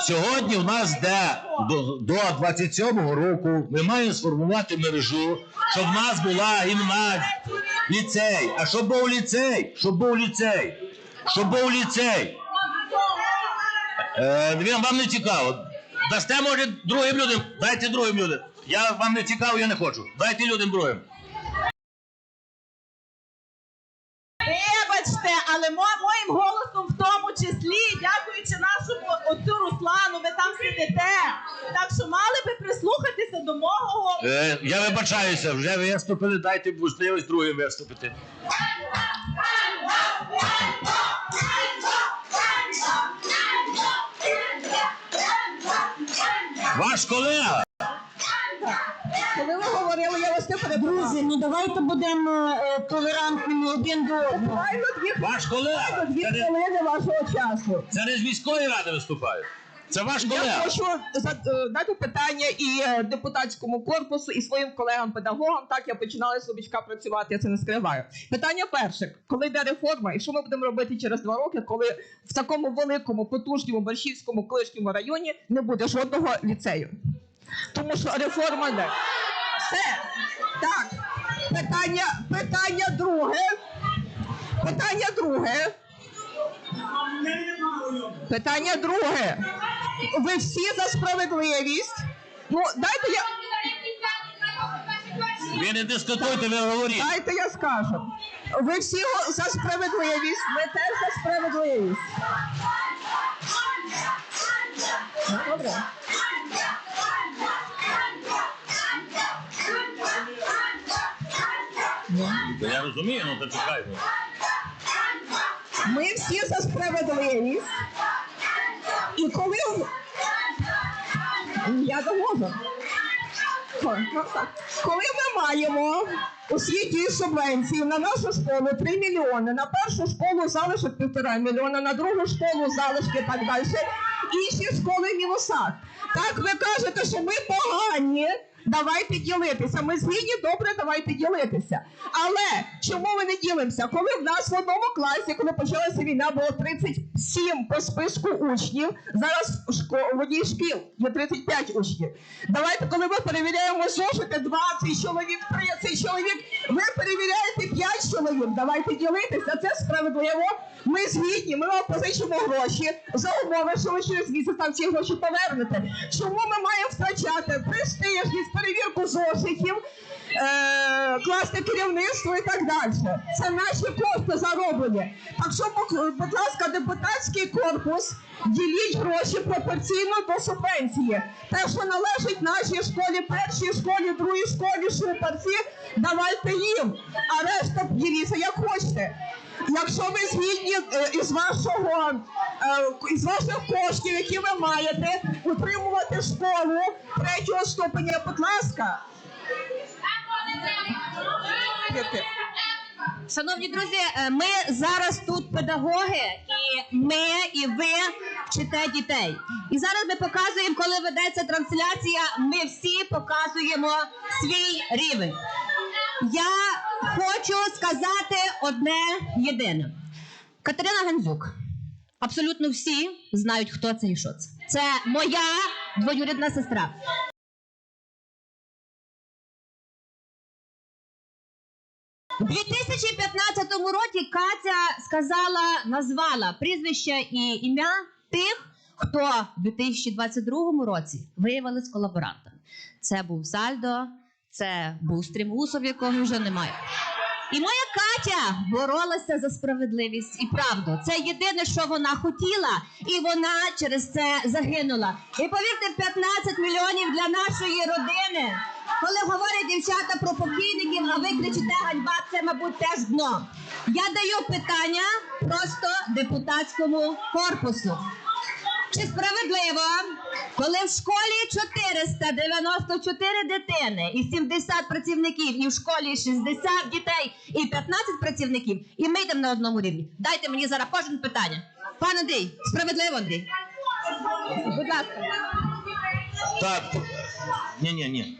Сьогодні в нас йде до, до 27-го року. Ми маємо сформувати мережу, щоб в нас була гімназія, ліцей. А щоб був ліцей, щоб був ліцей, щоб був ліцей. Е, він вам не цікаво. Дасте, може, другим людям. Дайте другим людям. Я вам не цікаво, я не хочу. Дайте людям другим. Вибачте, але моїм голосом числі, дякуючи нашому отцю Руслану, ви там сидите. Так що мали би прислухатися до мого. Е, я вибачаюся, вже виступили, дайте можливість другим виступити. Ваш колега. Коли я вас не Друзі, ну давайте будемо е, толерантними один до одного. Буквально дві, Ваш колега. дві Це не, хвилини вашого часу. це не з міської ради виступає. Це ваш Я колега. хочу задати питання і е, депутатському корпусу, і своїм колегам-педагогам. Так я починала з Лубічка працювати, я це не скриваю. Питання перше: коли йде реформа, і що ми будемо робити через два роки, коли в такому великому, потужному Борщівському колишньому районі не буде жодного ліцею? Тому що реформа йде. Все. Так. Питання, питання друге. Питання друге. Питання друге. Ви всі за справедливість. Ну, дайте я, Ви не дискутуйте, ви говоріть. дайте я скажу. Ви всі за справедливість, ми теж за справедливість. Ну, добре. Розумію, ну то чекайте. Ми всі за справедливість. І коли я довожу. Коли ми маємо освітні субвенції на нашу школу 3 мільйони, на першу школу залишок півтора мільйона, на другу школу залишки так далі, інші школи в мінусах. Так ви кажете, що ми погані. Давайте ділитися. Ми згідні, добре, давайте ділитися. Але чому ми не ділимося? Коли в нас в одному класі, коли почалася війна, було 37 по списку учнів. Зараз в в одній шкіл є 35 учнів. Давайте, коли ми перевіряємо зошити 20 чоловік, 30 чоловік, ви перевіряєте 5 чоловік. Давайте ділитися. Це справедливо. Ми згідні, ми вам позичимо гроші за умови, що ви через місяць там ці гроші повернете. Чому ми маємо втрачати престижність, перевірку зошитів, е, класне керівництво і так далі? Це наші кошти зароблені. Так що, будь- ласка, депутатський корпус, діліть гроші пропорційно до субвенції. Те, що належить нашій школі, першій школі, другій школі, шупарці, давайте їм. А решта діліться. Якщо ви згідні е, із вашого е, із ваших коштів, які ви маєте, утримувати школу третього ступеня, будь ласка. Шановні друзі, е, ми зараз тут педагоги, і ми, і ви вчите дітей. І зараз ми показуємо, коли ведеться трансляція, ми всі показуємо свій рівень. Я хочу сказати одне єдине. Катерина Гандзюк. Абсолютно всі знають, хто це і що це. Це моя двоюрідна сестра. У 2015 році Катя сказала, назвала прізвище і ім'я тих, хто в 2022 році виявилися колаборантами. Це був Сальдо, це був Стрімусов, якого вже немає. І моя Катя боролася за справедливість і правду. Це єдине, що вона хотіла, і вона через це загинула. І повірте, 15 мільйонів для нашої родини. Коли говорять дівчата про покійників, а ви кричите ганьба, це, мабуть, теж дно. Я даю питання просто депутатському корпусу. Чи справедливо, коли в школі 494 дитини і 70 працівників, і в школі 60 дітей і 15 працівників, і ми йдемо на одному рівні? Дайте мені зараз кожен питання. Пан Андрій, справедливо, Андрій. Будь ласка. Так. Ні, ні, ні.